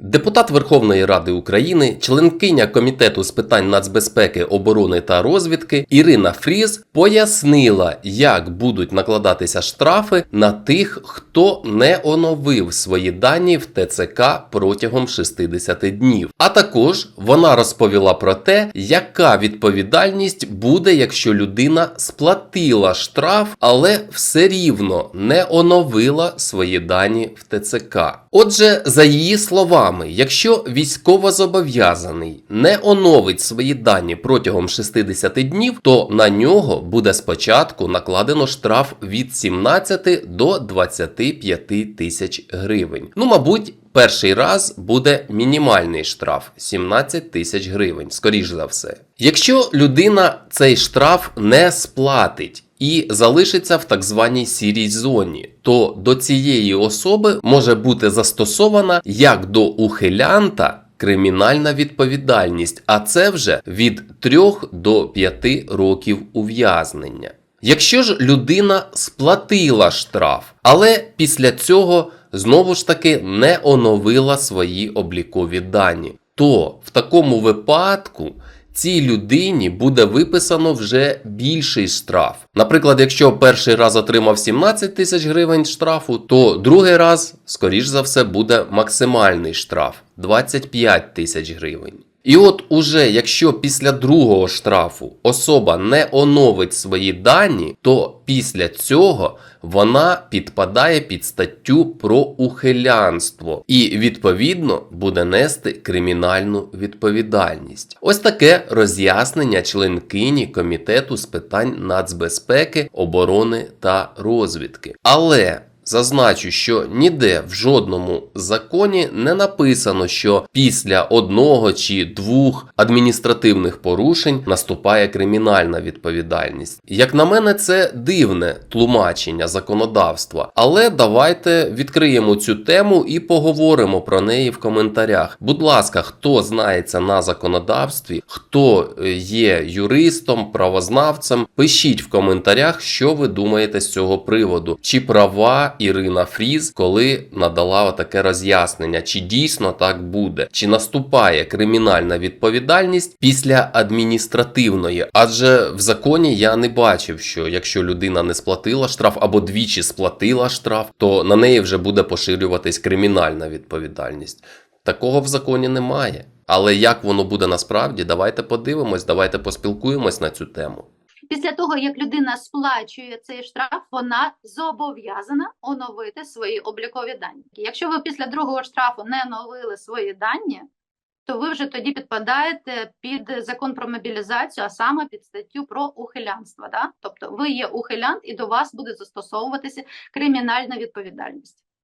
Депутат Верховної Ради України, членкиня Комітету з питань нацбезпеки, оборони та розвідки Ірина Фріз пояснила, як будуть накладатися штрафи на тих, хто не оновив свої дані в ТЦК протягом 60 днів. А також вона розповіла про те, яка відповідальність буде, якщо людина сплатила штраф, але все рівно не оновила свої дані в ТЦК. Отже, за її словами, якщо військовозобов'язаний не оновить свої дані протягом 60 днів, то на нього буде спочатку накладено штраф від 17 до 25 тисяч гривень. Ну, мабуть. Перший раз буде мінімальний штраф 17 тисяч гривень, скоріш за все. Якщо людина цей штраф не сплатить і залишиться в так званій сірій зоні, то до цієї особи може бути застосована як до ухилянта. Кримінальна відповідальність, а це вже від 3 до 5 років ув'язнення. Якщо ж людина сплатила штраф, але після цього знову ж таки не оновила свої облікові дані, то в такому випадку цій людині буде виписано вже більший штраф. Наприклад, якщо перший раз отримав 17 тисяч гривень штрафу, то другий раз, скоріш за все, буде максимальний штраф 25 тисяч гривень. І от уже якщо після другого штрафу особа не оновить свої дані, то після цього вона підпадає під статтю про ухилянство і відповідно буде нести кримінальну відповідальність. Ось таке роз'яснення членкині комітету з питань нацбезпеки, оборони та розвідки. Але Зазначу, що ніде в жодному законі не написано, що після одного чи двох адміністративних порушень наступає кримінальна відповідальність. Як на мене, це дивне тлумачення законодавства, але давайте відкриємо цю тему і поговоримо про неї в коментарях. Будь ласка, хто знається на законодавстві, хто е, є юристом, правознавцем, пишіть в коментарях, що ви думаєте з цього приводу, чи права. Ірина Фріз, коли надала таке роз'яснення, чи дійсно так буде, чи наступає кримінальна відповідальність після адміністративної. Адже в законі я не бачив, що якщо людина не сплатила штраф або двічі сплатила штраф, то на неї вже буде поширюватись кримінальна відповідальність. Такого в законі немає. Але як воно буде насправді, давайте подивимось, давайте поспілкуємось на цю тему. Після того, як людина сплачує цей штраф, вона зобов'язана оновити свої облікові дані. Якщо ви після другого штрафу не оновили свої дані, то ви вже тоді підпадаєте під закон про мобілізацію, а саме під статтю про ухилянство. Да? Тобто ви є ухилянт і до вас буде застосовуватися кримінальна відповідальність.